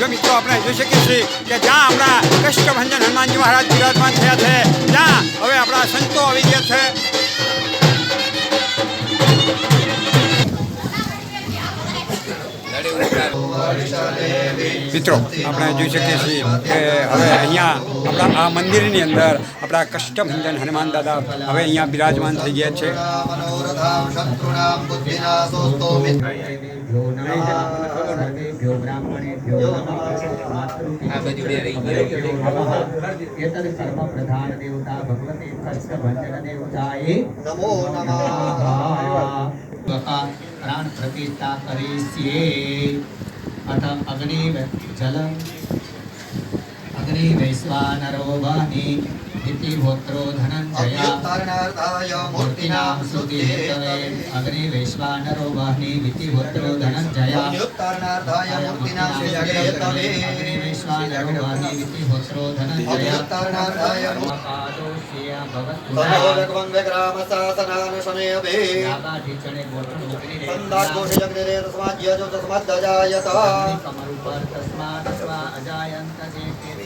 જો મિત્રો આપણે જોઈ શકીએ છીએ કે જ્યાં આપણા કષ્ટભંજન હનુમાનજી મહારાજ બિરાજમાન થયા છે ત્યાં હવે આડે ઉતાર ઓરિશાળે મિત્રો આપણે જોઈ શકે છે કે હવે અહીંયા આપણું આ મંદિરની અંદર આપણ કષ્ટમ હિંદન હનુમાન દાદા હવે અહીંયા બિરાજમાન થઈ ગયા છે નમો નમઃ ભગવ બ્રાહ્મણે નમો નમઃ આ बाजूડે રહી ગયે છે આપણ સરજી બેતાલ ફર્મા પ્રધાન દેવતા ભગવતી તર્શક વંદના દે ઉતાય નમો નમઃ પ્રભા પ્રાણ પ્રતિષ્ઠા કરીએ અથ અગ્નિ જલ અગ્નિ વૈશ્વાનરો વાહી ઇતિ હોત્રો ધનંજયા अर्थाय मूर्तिनां श्रुतिरेतरे अग्रे वैश्वानरो वाहने वित्तिहोत्रो धनञ्जया युक्तार्णार्थाय मूर्तिनां श्रुतिरेतरे अग्रे वैश्वानरो वाहने वित्तिहोत्रो धनञ्जया युक्तार्णार्थाय भगवन् विग्रामशासनानुशमेऽपि तस्मात् तस्मात् अजायन्त चेति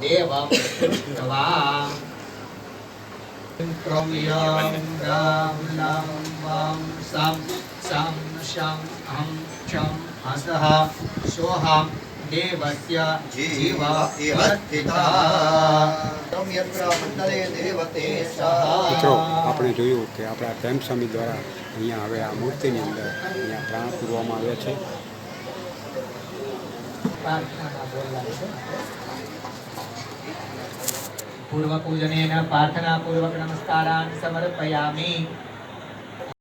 देवं दृष्ट्वा प्रव्यां रां वां सं सं शं हं क्षं हसः सोऽहं देवस्य जीव इव स्थिता મિત્રો આપણે જોયું કે આપણા પ્રેમ દ્વારા અહીંયા હવે આ મૂર્તિની અંદર અહીંયા પ્રાણ પૂરવામાં આવ્યા છે पूर्वपूजनेन प्रार्थनापूर्वकनमस्कारान् समर्पयामी